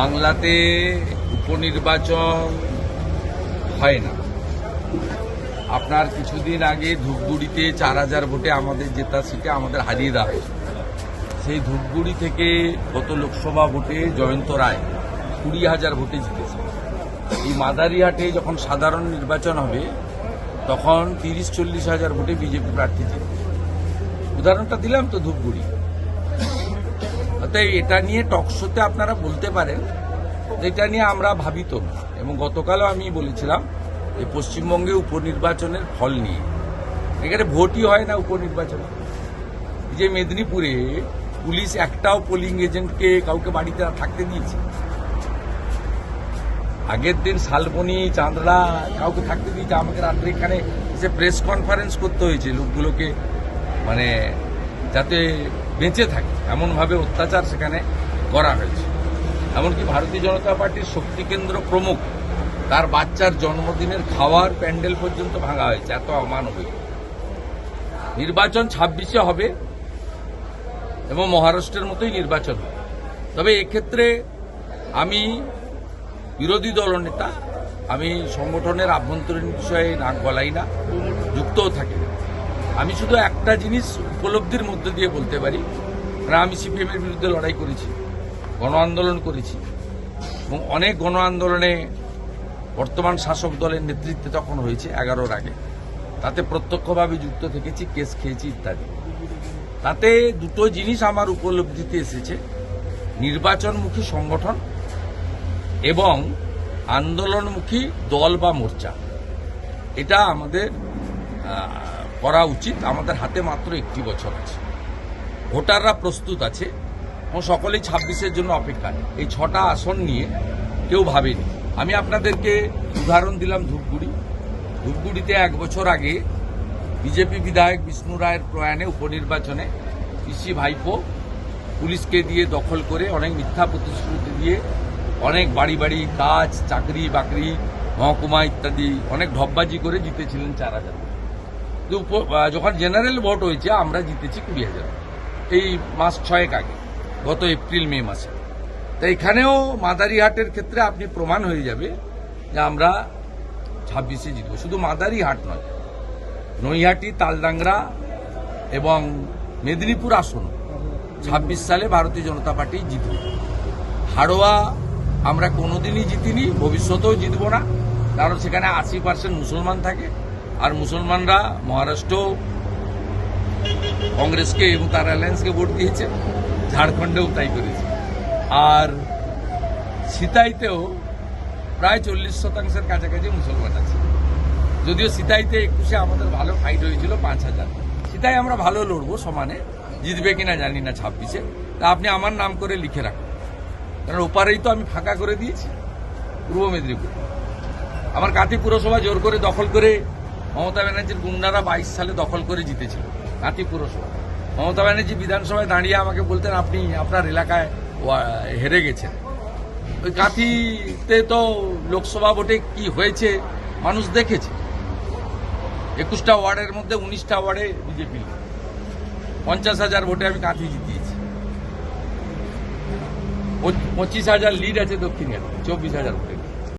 বাংলাতে উপনির্বাচন হয় না। আপনার কিছুদিন আগে ধূপগুড়িতে চার হাজার ভোটে আমাদের জেতা সিটে আমাদের হারিয়ে দেওয়া হয়েছে। সেই ধূপগুড়ি থেকে গত লোকসভা ভোটে জয়ন্ত রায় কুড়ি হাজার ভোটে জিতেছে। এই মাদারিহাটে যখন সাধারণ নির্বাচন হবে, তখন তিরিশ চল্লিশ হাজার ভোটে বিজেপি প্রার্থী জিতবে। উদাহরণটা দিলাম তো ধূপগুড়ি। অতএব এটা নিয়ে টকশোতে আপনারা বলতে পারেন যে এটা নিয়ে আমরা ভাবিত না। এবং গতকালও আমি বলেছিলাম যে পশ্চিমবঙ্গে উপনির্বাচনের ফল নিয়ে। এখানে ভোটই হয় না উপনির্বাচনে। যে মেদিনীপুরে পুলিশ একটাও পোলিং এজেন্টকে কাউকে বাড়িতে থাকতে দিয়েছে। আগের দিন শালবনি, চাঁদড়া কাউকে থাকতে দিয়েছে। আমাকে রাত্রে এখানে এসে প্রেস কনফারেন্স করতে হয়েছে লোকগুলোকে। মানে যাতে বেঁচে থাকে। এমনভাবে অত্যাচার সেখানে করা হয়েছে। এমনকি ভারতীয় জনতা পার্টির শক্তি কেন্দ্র প্রমুখ, তার বাচ্চার জন্মদিনের খাওয়ার প্যান্ডেল পর্যন্ত ভাঙা হয়েছে। এত অমানবিক। নির্বাচন ছাব্বিশে হবে এবং মহারাষ্ট্রের মতোই নির্বাচন হবে। তবে এক্ষেত্রে আমি বিরোধী দলনেতা আমি সংগঠনের আভ্যন্তরীণ বিষয়ে নাক গলাই না, যুক্তও থাকি আমি শুধু একটা জিনিস উপলব্ধির মধ্যে দিয়ে বলতে পারি কারণ আমি সিপিএম এর বিরুদ্ধে লড়াই করেছি, গণ আন্দোলন করেছি, এবং অনেক গণ আন্দোলনে বর্তমান শাসক দলের নেতৃত্বে তখন হয়েছে এগারোর আগে। তাতে প্রত্যক্ষভাবে যুক্ত থেকেছি, কেস খেয়েছি ইত্যাদি। তাতে দুটো জিনিস আমার উপলব্ধিতে এসেছে, নির্বাচনমুখী সংগঠন এবং আন্দোলনমুখী দল বা মোর্চা। এটা আমাদের করা উচিত। আমাদের হাতে মাত্র একটি বছর আছে। ভোটাররা প্রস্তুত আছে। এবং সকলেই ছাব্বিশের জন্য অপেক্ষায়। এই ছটা আসন নিয়ে কেউ ভাবেনি। আমি আপনাদেরকে উদাহরণ দিলাম ধূপগুড়ি। ধূপগুড়িতে এক বছর আগে বিজেপি বিধায়ক বিষ্ণু রায়ের প্রয়াণে উপনির্বাচনে পিসি ভাইপো পুলিশকে দিয়ে দখল করে অনেক মিথ্যা প্রতিশ্রুতি দিয়ে অনেক বাড়ি বাড়ি কাজ, চাকরি বাকরি, মহকুমা ইত্যাদি অনেক ঢপবাজি করে জিতেছিলেন চার হাজার যখন জেনারেল ভোট হয়েছে, আমরা জিতেছি কুড়ি হাজার। এই মাস ছয়েক আগে, গত এপ্রিল, মে মাসে। তো এখানেও মাদারিহাটের ক্ষেত্রে আপনি প্রমাণ হয়ে যাবে যে আমরা ছাব্বিশে জিতবো। শুধু মাদারিহাট নয়, নৈহাটি, তালডাংরা এবং মেদিনীপুর আসন, ছাব্বিশ সালে ভারতীয় জনতা পার্টি জিতবে। হাড়োয়া আমরা কোনোদিনই জিতিনি, ভবিষ্যতেও জিতব না, কারণ সেখানে আশি পার্সেন্ট মুসলমান থাকে। আর মুসলমানরা মহারাষ্ট্র, কংগ্রেসকে এবং তার অ্যালায়েন্সকে ভোট দিয়েছে, ঝাড়খণ্ডেও তাই করেছে। আর সিতাইতেও প্রায় চল্লিশ শতাংশের কাছাকাছি মুসলমান আছে। যদিও সিতাইতে একুশে আমাদের ভালো ফাইট হয়েছিল পাঁচ হাজার। সিতাই আমরা ভালো লড়বো সমানে, জিতবে কিনা জানি না ছাব্বিশে। তা আপনি আমার নাম করে লিখে রাখুন। কারণ ওপারেই তো আমি ফাঁকা করে দিয়েছি, পূর্ব মেদিনীপুর। আমার কাঁথি পুরসভা জোর করে দখল করে মমতা ব্যানার্জির গুন্ডারা বাইশ সালে দখল করে জিতেছিল কাঁথি পুরসভা। মমতা ব্যানার্জি বিধানসভায় দাঁড়িয়ে আমাকে বলতেন, আপনি আপনার এলাকায় হেরে গেছেন। ওই কাঁথিতে তো লোকসভা ভোটে কি হয়েছে, মানুষ দেখেছে। একুশটা ওয়ার্ডের মধ্যে উনিশটা ওয়ার্ডে বিজেপি পঞ্চাশ হাজার ভোটে আমি কাঁথি জিতিয়েছি। পঁচিশ হাজার লিড আছে দক্ষিণে চব্বিশ হাজার ভোটে।